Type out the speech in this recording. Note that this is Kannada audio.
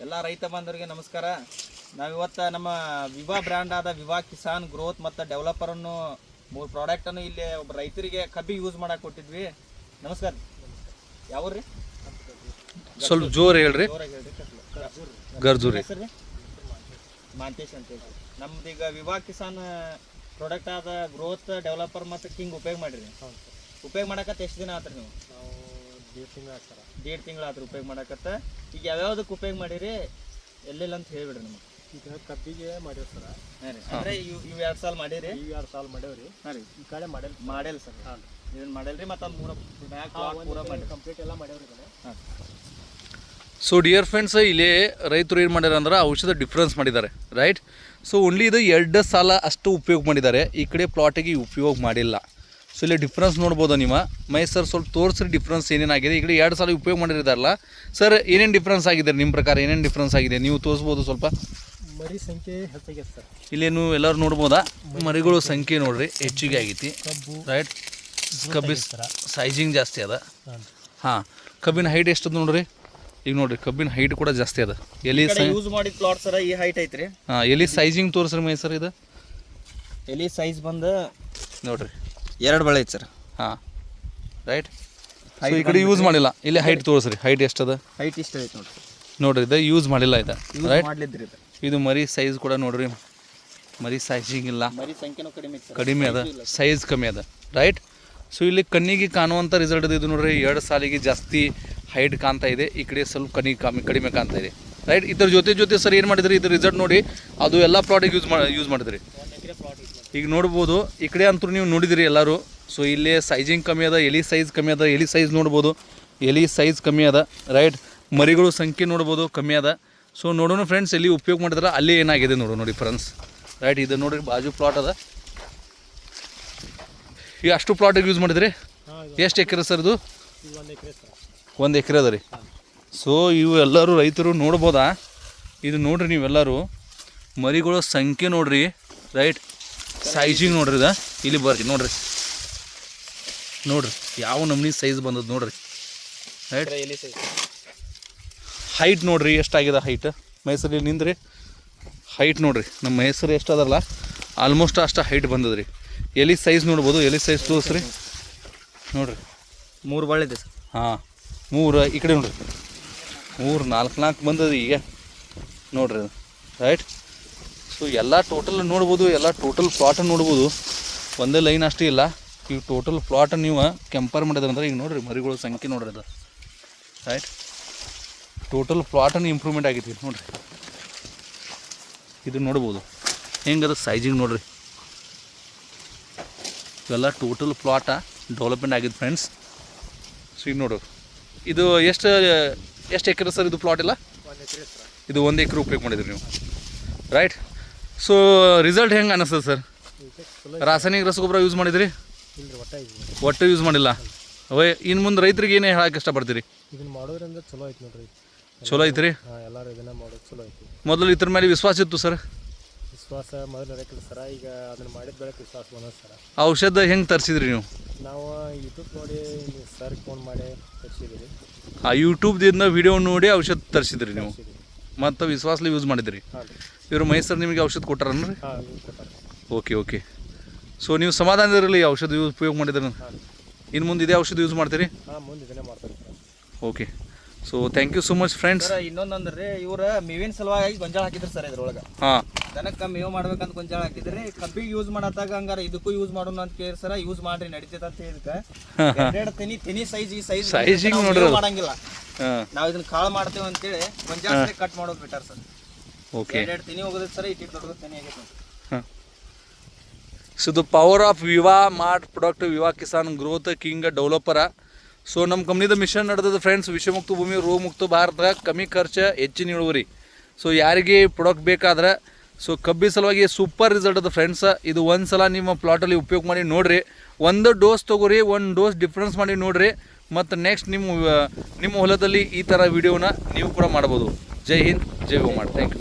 ಎಲ್ಲ ರೈತ ಬಾಂಧವರಿಗೆ ನಮಸ್ಕಾರ. ನಾವಿವತ್ತು ನಮ್ಮ ವಿವಾ ಬ್ರ್ಯಾಂಡ್ ಆದ ವಿವಾ ಕಿಸಾನ್ ಗ್ರೋತ್ ಮತ್ತು ಡೆವಲಪರನ್ನು ಮೂರು ಪ್ರಾಡಕ್ಟನ್ನು ಇಲ್ಲಿ ಒಬ್ಬ ರೈತರಿಗೆ ಕಬ್ಬಿ ಯೂಸ್ ಮಾಡಕ್ಕೆ ಕೊಟ್ಟಿದ್ವಿ. ನಮಸ್ಕಾರ. ಯಾವ್ರಿ ಸ್ವಲ್ಪ ಜೋರು ಹೇಳ್ರಿ. ಗರ್ಜೂರಿ. ಮಾಂತೇಶ್ ಅಂತ ಹೇಳಿ ನಮ್ದು ಈಗ ವಿವಾ ಕಿಸಾನ್ ಪ್ರಾಡಕ್ಟ್ ಆದ ಗ್ರೋತ್ ಡೆವಲಪರ್ ಮತ್ತು ಕಿಂಗ್ ಉಪಯೋಗ ಮಾಡಿರಿ. ಉಪಯೋಗ ಮಾಡಕ್ಕೆ ಎಷ್ಟು ದಿನ ಆತ್ರಿ ನಾವು? ದೇಡ್ ತಿಂಗಳು ಸರ. ದೇಡ್ ತಿಂಗಳು ಆತ್ರಿ ಉಪಯೋಗ ಮಾಡಕತ್ತ. ಈಗ ಯಾವ್ಯಾವ್ದಕ್ಕೆ ಉಪಯೋಗ ಮಾಡಿರಿ ಎಲ್ಲೆಲ್ಲ ಅಂತ ಹೇಳ್ಬಿಡ್ರಿ ನಮಗೆ. ಈಗ ಕಬ್ಬಿಗೆ ಮಾಡೇವಿ ಸರ. ಅಂದ್ರೆ ಇವ್ ಅಂದರೆ ಇವು ಇವು ಎರಡು ಸಾಲ ಮಾಡಿರಿ? ಈಗ ಎರಡು ಸಾಲ ಮಾಡೇವ್ರಿ ಹಾಂ ರೀ. ಈ ಕಡೆ ಮಾಡಲ್ ಮಾಡಲ್ ಸರ್. ಹಾಂ ಇದನ್ನ ಮಾಡಲ್ರಿ ಮತ್ತ ಮೂರ ಪೂರ ಮಾಡಿ ಕಂಪ್ಲೀಟ್ ಎಲ್ಲ ಮಾಡೇವ್ರಿ ಇದನ್ನ ಹಾಂ. ಸೊ ಡಿಯರ್ ಫ್ರೆಂಡ್ಸ್ ಇಲ್ಲಿ ರೈತರು ಏನು ಮಾಡ್ಯಾರ ಅಂದ್ರೆ ಔಷಧ ಡಿಫ್ರೆನ್ಸ್ ಮಾಡಿದ್ದಾರೆ ರೈಟ್ ಸೊ ಓನ್ಲಿ ಇದು ಎರಡು ಸಾಲ ಅಷ್ಟು ಉಪಯೋಗ ಮಾಡಿದ್ದಾರೆ. ಈ ಕಡೆ ಪ್ಲಾಟಿಗೆ ಉಪಯೋಗ ಮಾಡಿಲ್ಲ. ಸೊ ಇಲ್ಲಿ ಡಿಫ್ರೆನ್ಸ್ ನೋಡ್ಬೋದು ನಿಮ್ಮ ಮೈ ಸರ್ ಸ್ವಲ್ಪ ತೋರಿಸ್ರಿ ಡಿಫ್ರೆನ್ಸ್ ಏನೇನಾಗಿದೆ. ಈಗ ಎರಡು ಸಲ ಉಪಯೋಗ ಮಾಡಿರಿದಾರಲ್ಲ ಸರ್ ಏನೇನು ಡಿಫ್ರೆನ್ಸ್ ಆಗಿದೆ ನಿಮ್ಮ ಪ್ರಕಾರ? ಏನೇನು ಡಿಫ್ರೆನ್ಸ್ ಆಗಿದೆ? ನೀವು ತೋರಿಸ್ಬೋದು ಸ್ವಲ್ಪ. ಮರಿ ಸಂಖ್ಯೆ ಹೆಚ್ಚಾಗಿದೆ ಸರ್ ಇಲ್ಲೇನು ಎಲ್ಲರೂ ನೋಡ್ಬೋದಾ? ಮರಿಗಳು ಸಂಖ್ಯೆ ನೋಡ್ರಿ ಹೆಚ್ಚಿಗೆ ಆಗೈತಿ. ರೈಟ್ ಕಬ್ಬಿ ಸೈಜಿಂಗ್ ಜಾಸ್ತಿ ಅದ. ಹಾಂ. ಕಬ್ಬಿನ ಹೈಟ್ ಎಷ್ಟದ ನೋಡ್ರಿ? ಈಗ ನೋಡ್ರಿ ಕಬ್ಬಿನ ಹೈಟ್ ಕೂಡ ಜಾಸ್ತಿ ಅದ. ಎಲಿ ಸೈ ಯೂಸ್ ಮಾಡಿದ ಪ್ಲಾಟ್ ಸರ ಈ ಹೈಟ್ ಐತ್ರಿ. ಹಾಂ ಎಲಿ ಸೈಜಿಂಗ್ ತೋರಿಸ್ರಿ ಮೈ ಸರ್ ಇದು. ಎಲ್ಲಿ ಸೈಜ್ ಬಂದು ನೋಡ್ರಿ. ಎರಡು ಬಳೆ ಐತಿ ಸರ್. ಹಾಂ. ರೈಟ್ ಸೊ ಈ ಕಡೆ ಯೂಸ್ ಮಾಡಿಲ್ಲ. ಇಲ್ಲಿ ಹೈಟ್ ತೋರಿಸ್ರಿ. ಹೈಟ್ ಎಷ್ಟದ? ಹೈಟ್ ಇಷ್ಟ ಐತಿ ನೋಡ್ರಿ. ನೋಡ್ರಿ ಇದು ಯೂಸ್ ಮಾಡಿಲ್ಲ ಇದು. ರೈಟ್ ಮಾಡ್ಲಿದ್ರಿ ಇದು. ಇದು ಮರಿ ಸೈಜ್ ಕೂಡ ನೋಡ್ರಿ. ಮರಿ ಸೈಜಿಂಗ್ ಇಲ್ಲ. ಮರಿ ಸಂಖ್ಯೆನೂ ಕಡಿಮೆ ಐತಿ ಸರ್. ಕಡಿಮೆ ಅದ. ಸೈಜ್ ಕಮ್ಮಿ ಅದ. ರೈಟ್ ಸೊ ಇಲ್ಲಿ ಕಣ್ಣಿಗೆ ಕಾಣುವಂಥ ರಿಸಲ್ಟ್ ಇದು ನೋಡ್ರಿ. ಎರಡು ಸಾಲಿಗೆ ಜಾಸ್ತಿ ಹೈಟ್ ಕಾಣ್ತಾ ಇದೆ. ಈ ಕಡೆ ಸ್ವಲ್ಪ ಕಣ್ಣಿಗೆ ಕಮ್ಮಿ ಕಡಿಮೆ ಕಾಣ್ತಾ ಇದೆ. ರೈಟ್ ಇದ್ರ ಜೊತೆ ಜೊತೆ ಸರ್ ಏನು ಮಾಡಿದ್ರಿ? ಇದ್ರ ರಿಸಲ್ಟ್ ನೋಡಿ. ಅದು ಎಲ್ಲ ಪ್ರಾಡಕ್ಟ್ ಯೂಸ್ ಮಾಡಿ ಯೂಸ್ ಮಾಡಿದ್ರಿ. ಈಗ ನೋಡ್ಬೋದು ಈ ಕಡೆ ಅಂತೂ ನೀವು ನೋಡಿದಿರಿ ಎಲ್ಲರೂ. ಸೊ ಇಲ್ಲಿ ಸೈಜಿಂಗ್ ಕಮ್ಮಿ ಅದ ಎಲಿ ಸೈಜ್ ಕಮ್ಮಿ ಅದ ಎಲಿ ಸೈಜ್ ನೋಡ್ಬೋದು. ಎಲಿ ಸೈಜ್ ಕಮ್ಮಿ ಅದ ರೈಟ್ ಮರಿಗಳು ಸಂಖ್ಯೆ ನೋಡ್ಬೋದು ಕಮ್ಮಿ ಅದ. ಸೊ ನೋಡೋಣ ಫ್ರೆಂಡ್ಸ್ ಎಲ್ಲಿ ಉಪಯೋಗ ಮಾಡಿದ್ರೆ ಅಲ್ಲಿ ಏನಾಗಿದೆ ನೋಡು ನೋಡಿ ಫ್ರೆಂಡ್ಸ್ ರೈಟ್ ಇದು ನೋಡಿರಿ ಬಾಜು ಪ್ಲಾಟ್ ಅದ. ಈಗ ಅಷ್ಟು ಪ್ಲಾಟಿಗೆ ಯೂಸ್ ಮಾಡಿದ್ರಿ? ಎಷ್ಟು ಎಕರೆ ಸರ್ ಇದು? ಒಂದು ಎಕರೆ ಅದ ರೀ. ಸೊ ಇವು ಎಲ್ಲರೂ ರೈತರು ನೋಡ್ಬೋದಾ? ಇದು ನೋಡ್ರಿ ನೀವೆಲ್ಲರೂ. ಮರಿಗಳ ಸಂಖ್ಯೆ ನೋಡ್ರಿ ರೈಟ್ ಸೈಜಿಂಗ್ ನೋಡ್ರಿ ಇದು. ಇಲ್ಲಿ ಬರ್ರಿ ನೋಡ್ರಿ. ನೋಡ್ರಿ ಯಾವ ನಮೂನಿ ಸೈಜ್ ಬಂದದ ನೋಡ್ರಿ. ರೈಟ್ ಎಲ್ಲಿ ಸೈಜ್ ಹೈಟ್ ನೋಡ್ರಿ ಎಷ್ಟಾಗಿದೆ ಹೈಟ್ ಮೈಸೂರಲ್ಲಿ ನಿಂದ್ರಿ. ಹೈಟ್ ನೋಡ್ರಿ ನಮ್ಮ ಮೈಸೂರು ಎಷ್ಟು ಅದಲ್ಲ ಆಲ್ಮೋಸ್ಟ್ ಅಷ್ಟು ಹೈಟ್ ಬಂದದ್ರಿ. ಎಲಿ ಸೈಜ್ ನೋಡ್ಬೋದು ಎಲಿ ಸೈಜ್ ತೋರಿಸ್ರಿ. ನೋಡ್ರಿ. ಮೂರು ಬಾಳೆ ಇದೆ ಸರ್. ಹಾಂ ಮೂರು ಈ ಕಡೆ ನೋಡ್ರಿ. ಮೂರು ನಾಲ್ಕು ನಾಲ್ಕು ಬಂದದ ಈಗ. ನೋಡ್ರಿ ರೈಟ್ ಸೊ ಎಲ್ಲ ಟೋಟಲ್ ನೋಡ್ಬೋದು ಎಲ್ಲ ಟೋಟಲ್ ಪ್ಲಾಟ್ ನೋಡ್ಬೋದು. ಒಂದೇ ಲೈನ್ ಅಷ್ಟೇ ಇಲ್ಲ. ಈಗ ಟೋಟಲ್ ಪ್ಲಾಟ್ ನೀವು ಕಂಪೇರ್ ಮಾಡಿದ್ರಂದ್ರೆ ಈಗ ನೋಡ್ರಿ ಮರಿಗಳ ಸಂಖ್ಯೆ ನೋಡ್ರಿ ಅದು. ರೈಟ್ ಟೋಟಲ್ ಪ್ಲಾಟನ್ನು ಇಂಪ್ರೂವ್ಮೆಂಟ್ ಆಗೈತಿ ನೋಡ್ರಿ. ಇದು ನೋಡ್ಬೋದು. ಹೆಂಗದ ಸೈಜಿಂಗ್ ನೋಡ್ರಿ. ಇವೆಲ್ಲ ಟೋಟಲ್ ಪ್ಲಾಟ ಡೆವಲಪ್ಮೆಂಟ್ ಆಗಿದೆ ಫ್ರೆಂಡ್ಸ್ ಸೊ ಈಗ ನೋಡೋರು ಇದು ಎಷ್ಟು ಎಷ್ಟು ಎಕರೆ ಸರ್ ಇದು ಪ್ಲಾಟ್ ಇಲ್ಲ ಇದು ಒಂದು ಎಕರೆ ಉಪಯೋಗ ಮಾಡಿದ್ರಿ ನೀವು. ರೈಟ್ ಸೊ ರಿಸಲ್ಟ್ ಹೆಂಗೆ ಅನ್ನಿಸ್ತದೆ ಸರ್ ರಾಸಾಯನಿಕ ರಸಗೊಬ್ಬರ ಯೂಸ್ ಮಾಡಿದ್ರಿ? ಒಟ್ಟ ಯೂಸ್ ಮಾಡಿಲ್ಲ. ಅವೇ ಇನ್ನು ಮುಂದೆ ರೈತರಿಗೆ ಏನೇ ಹೇಳಕ್ಕೆ ಇಷ್ಟಪಡ್ತೀರಿ? ಇದನ್ನ ಮಾಡೋದ್ರಿಂದ ಚಲೋ ಐತೆ ನೋಡ್ರಿ. ಚಲೋ ಐತ್ರಿ ಎಲ್ಲರೂ ಇದನ್ನ ಮಾಡೋದು ಚಲೋ ಐತಿ ಮೊದಲು ಇದ್ರ ಮೇಲೆ ವಿಶ್ವಾಸ ಇತ್ತು ಸರ್ ವಿಶ್ವಾಸ ಮೊದಲು ಇರಕ್ಕಿಲ್ಲ ಸರ ಈಗ ಅದನ್ನ ಮಾಡಿದ ಬೆಳಕು ವಿಶ್ವಾಸ ಸರ ಔಷಧ ಹೆಂಗೆ ತರಿಸಿದ್ರಿ ನೀವು? ನಾವು ಯೂಟ್ಯೂಬ್ ನೋಡಿ ಸರ್ ಫೋನ್ ಮಾಡಿ ತರ್ಸಿದಿರಿ ಆ ಯೂಟ್ಯೂಬ್ದಿಂದ ವಿಡಿಯೋ ನೋಡಿ ಔಷಧ ತರಿಸಿದ್ರಿ ನೀವು? ಮತ್ತು ವಿಶ್ವಾಸಲಿ ಯೂಸ್ ಮಾಡಿದ್ರಿ? ಇವರು ಮೈಸೂರು ನಿಮಗೆ ಔಷಧ ಕೊಟ್ಟಾರನ್ರಿ? ಓಕೆ ಓಕೆ ಸೊ ನೀವು ಸಮಾಧಾನ ಇರಲಿ ಔಷಧ ಯೂಸ್ ಉಪಯೋಗ ಮಾಡಿದ್ರೆ ಇನ್ನು ಮುಂದೆ ಇದೇ ಔಷಧ ಯೂಸ್ ಮಾಡ್ತೀರಿ? ಹಾಂ ಮುಂದೆ ಇದನ್ನೇ ಮಾಡ್ತಾರೆ okay so thank you so much friends ಇನ್ನೊಂದಂದ್ರೆ ಇವ್ರ ಮೇವಿನ ಸಲುವಾಗಿ ಗೊಂಜಾಳ ಹಾಕಿದ್ರು ಸರ್ ಇದ್ರೊಳಗೆ. ಹಾಂ. ದನಕ್ಕೆ ಮೇವು ಮಾಡ್ಬೇಕಂತ ಗೊಂಜಾಳ ಹಾಕಿದ್ರಿ. ಕಬ್ಬಿಗೆ ಯೂಸ್ ಮಾಡತ್ತಾಗ ಹಂಗಾರ ಇದಕ್ಕೂ ಯೂಸ್ ಮಾಡೋಣ ಅಂತ ಕೇಳಿ ಸರ ಯೂಸ್ ಮಾಡ್ರಿ ನಡೀತೈತೆ ಅಂತ ಹೇಳಿದ್ಕ. ಎರಡು ತೆನಿ ತೆನಿ ಸೈಜ್ ಈ ಸೈಜ್ ಸೈಜಿಗೆ ನೋಡ್ರಿ ಮಾಡಂಗಿಲ್ಲ. ನಾವ್ ಇದನ್ನ ಕಾಳು ಮಾಡ್ತೇವೆ ಅಂತೇಳಿ ಒಂದ್ ಕಟ್ ಮಾಡೋದು ಬಿಟ್ಟಾರ ಸರ್ ಓಕೆ ಎರಡು ತೆನಿ ಹೋಗೋದ್ ಸರ್ ಇಟ್ಟಿಟ್ಟು ದೊಡ್ಡದು ತೆನಿ ಆಗೈತೆ. So the power of Viva Mart product Viva Kisan growth king developer so ನಮ್ಮ ಕಂಪ್ನಿದ ಮಿಷನ್ ನಡೆದದ ಫ್ರೆಂಡ್ಸ್ ವಿಷಮುಕ್ತ ಭೂಮಿ ರೋಗಮುಕ್ತ ಭಾರತ ಕಮ್ಮಿ ಖರ್ಚ ಹೆಚ್ಚಿನ ಇಳುವರಿ. ಸೊ ಯಾರಿಗೆ ಪ್ರಾಡಕ್ಟ್ ಬೇಕಾದ್ರೆ ಸೊ ಕಬ್ಬಿ ಸಲುವಾಗಿ ಸೂಪರ್ ರಿಸಲ್ಟ್ ಅದ ಫ್ರೆಂಡ್ಸ್ ಇದು ಒಂದು ಸಲ ನಿಮ್ಮ ಪ್ಲಾಟಲ್ಲಿ ಉಪಯೋಗ ಮಾಡಿ ನೋಡ್ರಿ. ಒಂದು ಡೋಸ್ ತಗೋರಿ ಒಂದು ಡೋಸ್ ಡಿಫ್ರೆನ್ಸ್ ಮಾಡಿ ನೋಡ್ರಿ. ಮತ್ತು ನೆಕ್ಸ್ಟ್ ನಿಮ್ಮ ನಿಮ್ಮ ಹೊಲದಲ್ಲಿ ಈ ಥರ ವಿಡಿಯೋನ ನೀವು ಕೂಡ ಮಾಡ್ಬೋದು. ಜೈ ಹಿಂದ್, ಜೈ ಗೋಮಾಡ್. Thank you